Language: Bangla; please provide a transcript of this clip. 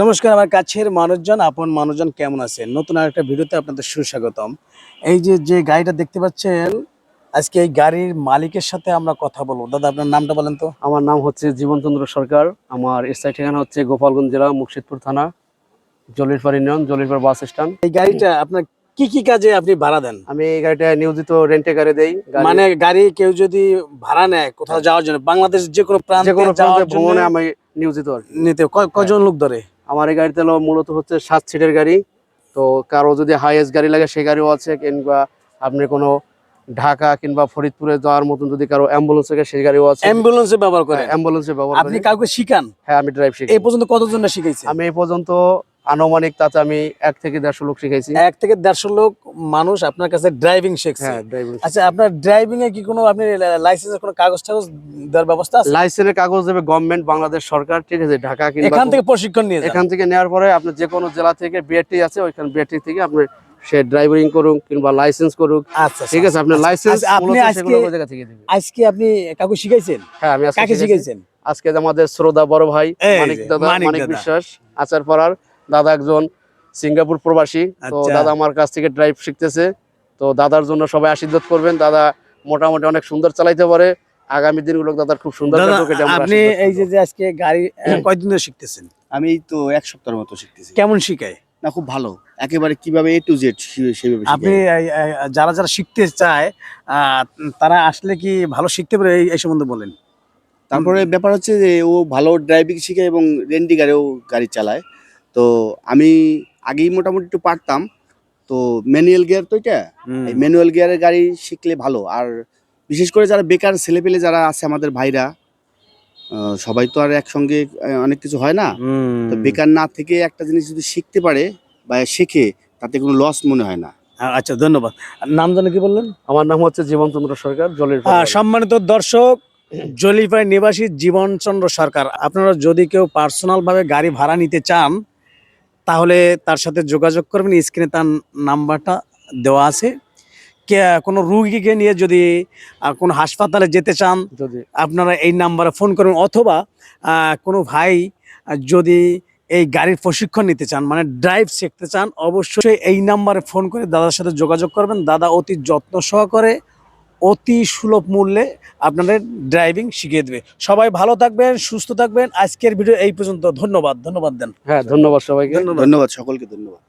নমস্কার আমার কাছের মানুষজন আপন মানুষজন কেমন আছেন? নতুন আরেকটা ভিডিওতে আপনাদের সুস্বাগতম। এই যে যে গাড়িটা দেখতে পাচ্ছেন আজকে এই গাড়ির মালিকের সাথে আমরা কথা বলব। দাদা আপনার নামটা বলেন তো। আমার নাম হচ্ছে জীবনচন্দ্র সরকার। আমার স্থায়ী ঠিকানা হচ্ছে গোপালগঞ্জ জেলা মুর্শিদপুর থানা Jalirpar union Jalirpar bus stand. এই গাড়িটা আপনার কি কি কাজে আপনি ভাড়া দেন? আমি এই গাড়িটা নিয়োজিত রেন্টে গাড়ি দেই। মানে গাড়ি কেউ যদি ভাড়া নেয় কোথাও যাওয়ার জন্য বাংলাদেশ যে কোনো প্রান্তে যে কোনো যাওয়ার প্রান্তে জন্য ভ্রমণে আমি নিয়োজিত নিতে কজন লোক ধরে? আমার এই গাড়িতে হলো মূলত হচ্ছে সাত সিটের গাড়ি। তো কারও যদি হাইয়েস্ট গাড়ি লাগে সেই গাড়িও আছে কিংবা আপনি কোনো ঢাকা কিংবা ফরিদপুরে যাওয়ার মতন যদি কারও অ্যাম্বুলেন্স থাকে সেই গাড়িও আছে। অ্যাম্বুলেন্সে ব্যবহার করে অ্যাম্বুলেন্সে ব্যবহার আপনি কাউকে শিখান? হ্যাঁ আমি ড্রাইভ শিখি এই পর্যন্ত কতজন শিখেছি আমি এই পর্যন্ত আনুমানিক তাতে আমি এক থেকে দেড়শো লোক শিখাইছি এক থেকে দেড়শো লোক মানুষ আপনার কাছে ড্রাইভিং শিখছে। হ্যাঁ আচ্ছা আপনার ড্রাইভিং এ কি কোনো আপনি লাইসেন্সের কোনো কাগজ টাগজ দেওয়ার ব্যবস্থা আছে? লাইসেন্সের কাগজ দেবে গভর্নমেন্ট বাংলাদেশ সরকার ঠিক আছে ঢাকা কিংবা এখান থেকে প্রশিক্ষণ নিয়ে এখান থেকে নেওয়ার পরে আপনি যে কোনো জেলা থেকে বিআরটি আছে ওইখান বিআরটি থেকে আপনি সে ড্রাইভিং করুক কিংবা লাইসেন্স করুক। আচ্ছা ঠিক আছে আপনার লাইসেন্স আচ্ছা, আপনি আজকে আজকে আপনি কাউকে শিখাইছেন? হ্যাঁ আমি আজকে কাকে শিখাইছেন? আজকে আমাদের শ্রোতা বড় ভাই মানিক দাদা মানিক। বিশ্বাস আচার পাড়ার দাদা একজন সিঙ্গাপুর প্রবাসী তো আচ্ছা। দাদা আমার কাছ থেকে ড্রাইভ শিখতেছে। তো দাদার জন্য সবাই আশীর্বাদ করবেন। দাদা মোটামুটি অনেক সুন্দর চালাইতে পারে। আগামী দিনগুলো দাদার খুব সুন্দর আপনি এই যে যে আজকে গাড়ি কয়দিন ধরে শিখতেছেন? আমি এই তো এক সপ্তাহের মতো শিখতেছি। কেমন শিখায়? না খুব ভালো। একেবারে কীভাবে এ টু জেড সেভাবে আপনি যারা যারা শিখতে চায় আহ, তারা আসলে কি ভালো শিখতে পারে এই- সম্বন্ধে বলেন। তারপরে ব্যাপার হচ্ছে যে ও ভালো ড্রাইভিং শিখে এবং রেন্টি গাড়িও গাড়ি চালায়। তো আমি আগেই মোটামুটি একটু পারতাম। তো ম্যানুয়াল গিয়ার তো এটা? এই ম্যানুয়াল গিয়ারের গাড়ি শিখলে ভালো। আর বিশেষ করে যারা বেকার ছেলেপেলে যারা আছে আমাদের ভাইরা আহ, সবাই তো আর একসঙ্গে অনেক কিছু হয় না। তো বেকার না থেকে একটা জিনিস যদি শিখতে পারে বা শেখে তাতে কোনো লস মনে হয় না। আচ্ছা ধন্যবাদ। নাম জানো কি বললেন? আমার নাম হচ্ছে জীবনচন্দ্র সরকার জলের আহ, সম্মানিত দর্শক জলিপাই নিবাসী জীবনচন্দ্র সরকার। আপনারা যদি কেউ পার্সোনাল ভাবে গাড়ি ভাড়া নিতে চান তাহলে তার সাথে যোগাযোগ করবেন স্ক্রিনে তার নাম্বারটা দেওয়া আছে। কে কোনো রুগীকে নিয়ে যদি কোনো হাসপাতালে যেতে চান যদি। আপনারা এই নাম্বারে ফোন করবেন অথবা কোনো ভাই যদি এই গাড়ির প্রশিক্ষণ নিতে চান মানে ড্রাইভ শিখতে চান অবশ্যই এই নাম্বারে ফোন করে দাদার সাথে যোগাযোগ করবেন। দাদা অতি যত্ন সহকারে অতি সুলভ মূল্যে আপনাদের ড্রাইভিং শিখিয়ে দেবে। সবাই ভালো থাকবেন সুস্থ থাকবেন। আজকের ভিডিও এই পর্যন্ত। ধন্যবাদ ধন্যবাদ দেন। হ্যাঁ ধন্যবাদ সবাইকে। ধন্যবাদ। ধন্যবাদ সকলকে ধন্যবাদ।